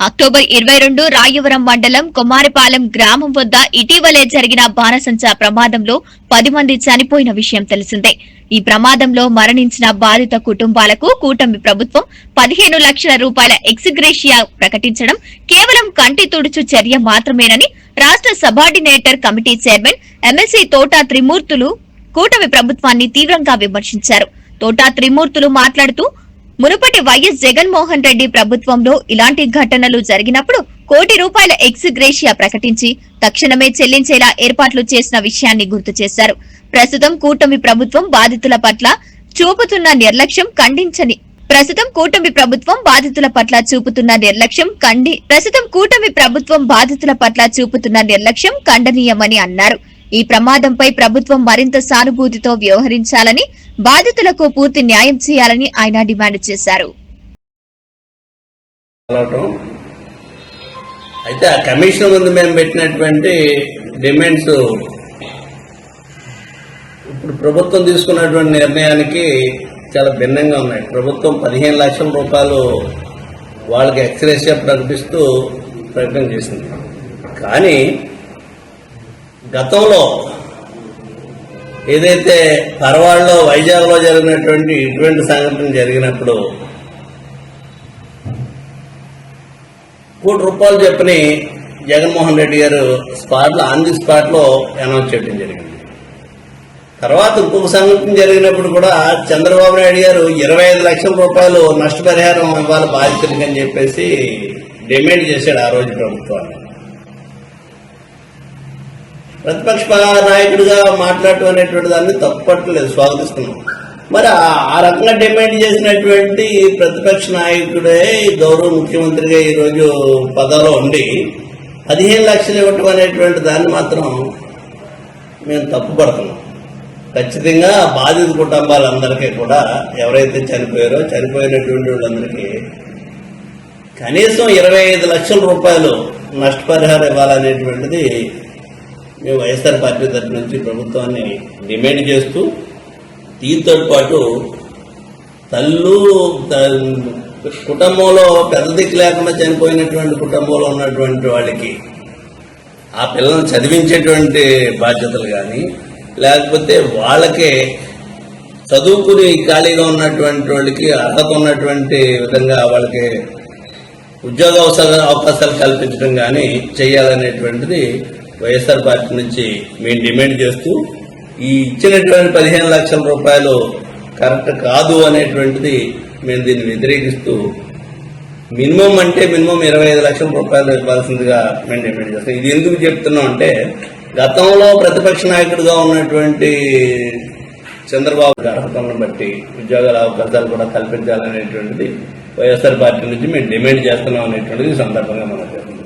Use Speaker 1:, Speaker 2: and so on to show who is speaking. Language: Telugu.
Speaker 1: అక్టోబర్ ఇరవై రెండు రాయవరం మండలం కుమారిపాలెం గ్రామం వద్ద ఇటీవలే జరిగిన బాణసంచా ప్రమాదంలో పది మంది చనిపోయిన విషయం తెలిసిందే. ఈ ప్రమాదంలో మరణించిన బాధిత కుటుంబాలకు కూటమి ప్రభుత్వం పదిహేను లక్షల రూపాయల ఎక్సిగ్రేషియా ప్రకటించడం కేవలం కంటి తుడుచు చర్య మాత్రమేనని రాష్ట్ర subordinate committee chairman MLC Thota Trimurthulu కూటమి ప్రభుత్వాన్ని తీవ్రంగా విమర్శించారు. తోటా త్రిమూర్తులు మాట్లాడుతూ మునుపటి వైఎస్ జగన్మోహన్ రెడ్డి ప్రభుత్వంలో ఇలాంటి ఘటనలు జరిగినప్పుడు కోటి రూపాయల ఎక్స్గ్రేషియా ప్రకటించి తక్షణమే చెల్లించేలా ఏర్పాట్లు చేసిన విషయాన్ని గుర్తు చేశారు. ప్రస్తుతం కూటమి ప్రభుత్వం బాధితుల పట్ల చూపుతున్న నిర్లక్ష్యం ఖండించని ప్రస్తుతం కూటమి ప్రభుత్వం బాధితుల పట్ల చూపుతున్న నిర్లక్ష్యం కండి ప్రస్తుతం కూటమి ప్రభుత్వం బాధితుల పట్ల చూపుతున్న నిర్లక్ష్యం ఖండనీయమని అన్నారు. ఈ ప్రమాదంపై ప్రభుత్వం మరింత సానుభూతితో వ్యవహరించాలని బాధితులకు పూర్తి న్యాయం చేయాలని ఆయన డిమాండ్ చేశారు.
Speaker 2: అయితే ఆ కమిషన్ ముందు మేము పెట్టినటువంటి డిమాండ్స్ ఇప్పుడు ప్రభుత్వం తీసుకున్నటువంటి నిర్ణయానికి చాలా భిన్నంగా ఉన్నాయి. ప్రభుత్వం పదిహేను లక్షల రూపాయలు వాళ్ళకి ఎక్స్రేషియా ప్రకటిస్తూ ప్రకటన చేసింది. కానీ గతంలో ఏదైతే పరవాడలో వైజాగ్లో జరిగినటువంటి ఇటువంటి సంఘటన జరిగినప్పుడు కోటి రూపాయలు చెప్పని జగన్మోహన్ రెడ్డి గారు స్పాట్లో ఆన్ ది స్పాట్లో అనౌన్స్ చేయడం జరిగింది. తర్వాత ఇంకొక సంఘటన జరిగినప్పుడు కూడా చంద్రబాబు నాయుడు గారు ఇరవై ఐదు లక్షల రూపాయలు నష్టపరిహారం ఇవ్వాలి బాధితులకి అని చెప్పేసి డిమాండ్ చేశాడు ఆ రోజు ప్రభుత్వాన్ని. ప్రతిపక్ష నాయకుడిగా మాట్లాడటం అనేటువంటి దాన్ని తప్పట్లేదు స్వాగతిస్తున్నాం. మరి ఆ- రకంగా డిమాండ్ చేసినటువంటి ప్రతిపక్ష నాయకుడే ఈ గౌరవ ముఖ్యమంత్రిగా ఈరోజు పదవిలో ఉండి పదిహేను లక్షలు ఇవ్వటం అనేటువంటి దాన్ని మాత్రం మేము తప్పుపడుతున్నాం. ఖచ్చితంగా బాధిత కుటుంబాలందరికీ కూడా ఎవరైతే చనిపోయారో చనిపోయినటువంటి వాళ్ళందరికీ కనీసం ఇరవై ఐదు లక్షల రూపాయలు నష్టపరిహారం ఇవ్వాలనేటువంటిది మేము వైఎస్ఆర్ పార్టీ తరఫు నుంచి ప్రభుత్వాన్ని డిమాండ్ చేస్తూ దీంతో పాటు తల్లు త- కుటుంబంలో పెద్ద దిక్కు లేకుండా చనిపోయినటువంటి కుటుంబంలో ఉన్నటువంటి వాళ్ళకి ఆ పిల్లల్ని చదివించేటువంటి బాధ్యతలు కానీ లేకపోతే వాళ్ళకే చదువుకుని ఖాళీగా ఉన్నటువంటి వాళ్ళకి అర్హత ఉన్నటువంటి విధంగా వాళ్ళకి ఉద్యోగ అవకాశాలు కల్పించడం కానీ చేయాలనేటువంటిది వైఎస్ఆర్ పార్టీ నుంచి మేము డిమాండ్ చేస్తూ ఈ ఇచ్చినటువంటి పదిహేను లక్షల రూపాయలు కరెక్ట్ కాదు అనేటువంటిది మేము దీన్ని వ్యతిరేకిస్తూ మినిమం అంటే మినిమం ఇరవై ఐదు లక్షల రూపాయలు ఇవ్వాల్సిందిగా మేము డిమాండ్ చేస్తాం. ఇది ఎందుకు చెప్తున్నాం అంటే గతంలో ప్రతిపక్ష నాయకుడిగా ఉన్నటువంటి చంద్రబాబు అర్హతలను బట్టి ఉద్యోగాల అవకాశాలు కూడా కల్పించాలనేటువంటిది వైఎస్ఆర్ పార్టీ నుంచి మేము డిమాండ్ చేస్తున్నాం అనేటువంటిది సందర్భంగా మనం చేస్తున్నాం